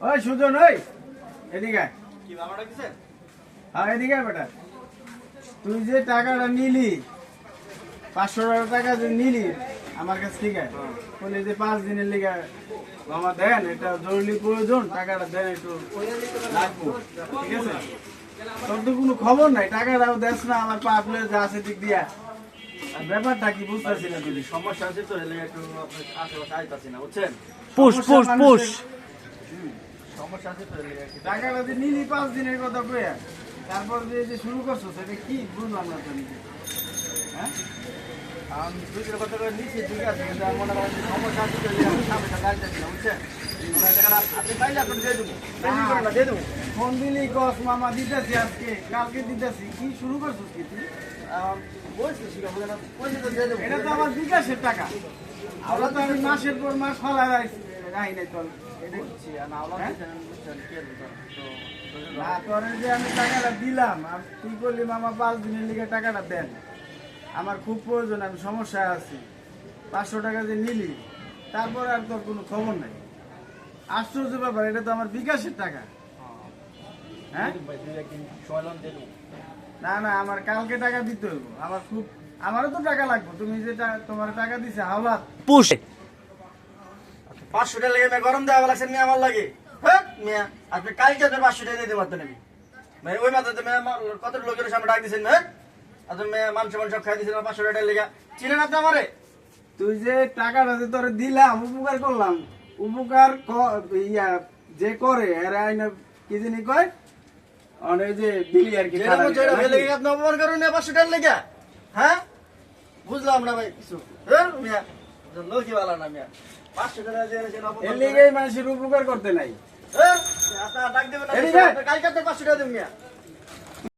ওই সুজন ওই। এদিকে হ্যাঁ এদিকে বেটা। তুই যে টাকাটা নিলি পাঁচশো টাকা যে নিলি আমার কাছ থেকে বলে যে পাঁচ দিনের লিগে মামা দেন এটা জরুরি প্রয়োজন টাকাটা দেন একটু লাগবো। ঠিক আছে? তোর তো কোনো খবর নাই টাকাটাও দেস না আমার পা ফুলে যা আছে দিক দিয়া। ব্যাপারটা কি বুঝতেছি না তুই? সমস্যা আছে তো এলে একটু আশেপাশে আইতাছি না বুঝছেন? Push push push. সমস্যা আছে তো এলে একটু টাকাটা যে নিলি পাঁচ দিনের কথা কইয়া তারপর যে যে শুরু করছ সেটা কি বুঝলাম না তো নিজে। হ্যাঁ? আমি দুইটার কথা করে নিচ্ছি ঠিক আছে কিন্তু আমার মনে করেন যে সমস্যা আছে তো এলে আমি সামনে টাকা আইতাছি না বুঝছেন? আমার টাকাটা আপনি পাইলে আপনি দিয়ে দেবো। দেরি করে না দিয়ে দেবো। ফোন দিলি কস মামা দিতেছি আজকে কালকে দিতেছি কি শুরু করছিস কি তুই? আম, বলছি শিখা বলে না পয়সা তো দিয়ে দেবো। এটা তো আমার বিকাশের টাকা। ওরা তো আমি মাসের পর মাস ফলা রাখি হ্যাঁ? দিলাম আর তুই বললি মামা পাঁচ দিনের লিগে টাকাটা দেন। আমার খুব প্রয়োজন আমি সমস্যায় আছি। পাঁচশো টাকা যে নিলি তারপর আর তোর কোনো খবর নাই। আশ্চর্য ব্যাপার এটা তো আমার বিকাশের টাকা। হ্যাঁ? দেবো। না না আমার কালকে টাকা দিতে হইব। আমার খুব আমারও তো টাকা লাগবে। তুমি যেটা তোমার টাকা দিছে হাওলাত। পুশ পাঁচশো টাকা লেগে গরম দেওয়া লাগছে মেয়ে আমার লাগে। হ্যাঁ মেয়ে আপনি কালকে আপনার পাঁচশো টাকা দিতে পারতেন আমি মেয়ে ওই মাত্রাতে মেয়ে কত লোকের সামনে ডাক দিয়েছেন হ্যাঁ আপনি মেয়ে মাংস মাংস খাই দিয়েছেন পাঁচশো টাকা লেগে। চিনেন আপনি আমারে? তুই যে টাকাটা যে তোরে দিলাম উপকার করলাম। উপকার ইয়া যে করে এর আইনে কি জানি কয়? অনেক যে দিলি আর কি আপনি অপমান করেন পাঁচশো টাকা লেগে। হ্যাঁ? বুঝলাম না ভাই কিছু। হ্যাঁ না মিয়া পাঁচশো টাকা দিয়ে এর। লিগেই মানুষের উপকার করতে নাই হ্যাঁ? ডাক দেবেন কালকে পাঁচশো টাকা দেবেন মিয়া